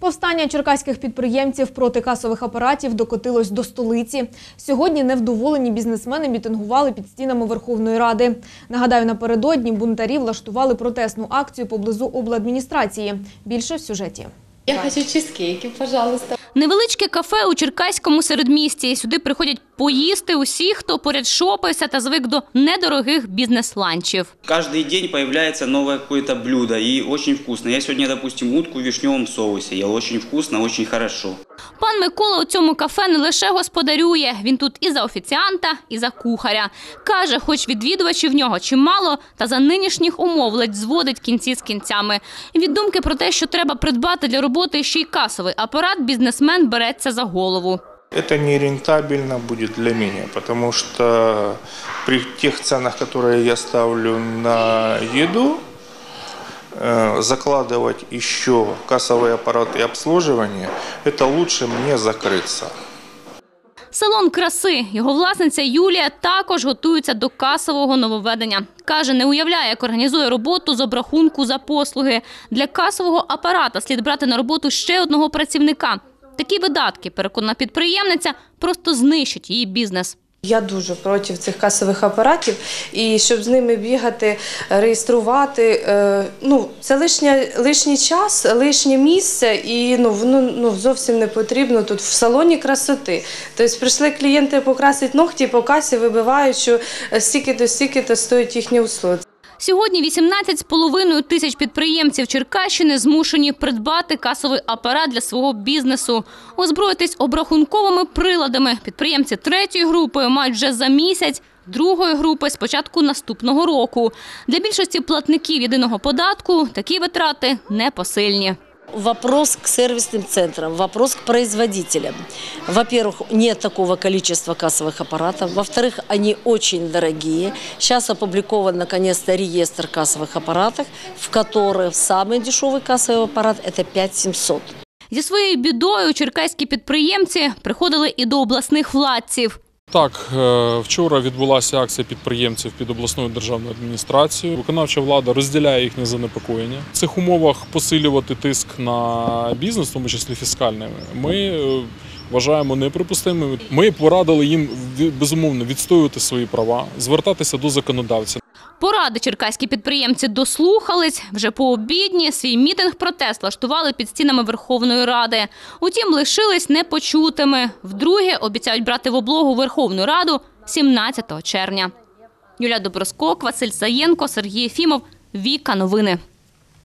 Повстання черкаських підприємців проти касових апаратів докотилось до столиці. Сьогодні невдоволені бізнесмени мітингували під стінами Верховної Ради. Нагадаю, напередодні бунтарі влаштували протестну акцію поблизу обладміністрації. Більше в сюжеті. Я хочу чизкейки, пожалуйста. Невеличке кафе у Черкаському середмісті. Сюди приходять поїсти усі, хто поряд шопився та звик до недорогих бізнес-ланчів. Каждый день появляется новое какое-то блюдо и очень вкусно. Я сегодня, допустим, утку в вишневом соусе. Ел очень вкусно, очень хорошо. Пан Микола у цьому кафе не лише господарює, він тут і за офіціанта, і за кухаря. Каже, хоч відвідувачів в нього чимало, та за нинішніх умов ледь зводить кінці з кінцями. Від думки про те, що треба придбати для роботи ще й касовий апарат, бізнесмен береться за голову. Это не рентабельно будет для меня, потому что при тех ценах, которые я ставлю на еду, э, закладывать еще кассовые аппараты и обслуживание, это лучше мне закрыться. Салон краси. Його власниця Юлія також готується до касового нововведення. Каже, не уявляє, як організує роботу з обрахунку за послуги. Для касового апарата слід брати на роботу ще одного працівника. Такі видатки, переконана підприємниця, просто знищать її бізнес. Я дуже проти цих касових апаратів, і щоб з ними бігати, реєструвати. е, Ну, це лишня, лишній час, лишнє місце, і ну, воно ну, зовсім не потрібно тут в салоні красоти. Тобто прийшли клієнти покрасити ногті по касі, вибивають, що стільки-то, стільки-то стоять їхні услуги. Сьогодні 18,5 тисяч підприємців Черкащини змушені придбати касовий апарат для свого бізнесу. Озброїтись обрахунковими приладами. Підприємці третьої групи мають вже за місяць, другої групи – з початку наступного року. Для більшості платників єдиного податку такі витрати непосильні. Вопрос к сервисным центрам, вопрос к производителям. Во-первых, нет такого количества кассовых аппаратов. Во-вторых, они очень дорогие. Сейчас опубликован наконец-то реестр кассовых аппаратов, в которых самый дешевый кассовый аппарат – это 5700. Зі своєю бідою черкаські підприємці приходили і до обласних владців. Так, е, вчора відбулася акція підприємців під обласною державною адміністрацією. Виконавча влада розділяє їхнє занепокоєння. В цих умовах посилювати тиск на бізнес, в тому числі фіскальними, ми е, вважаємо неприпустимими. Ми порадили їм безумовно відстоювати свої права, звертатися до законодавця. Поради черкаські підприємці дослухались. Вже по обідні свій мітинг-протест влаштували під стінами Верховної Ради. Утім, лишились непочутими. Вдруге обіцяють брати в облогу Верховну Раду 17 червня. Юля Доброскок, Василь Саєнко, Сергій Ефімов. Віка новини.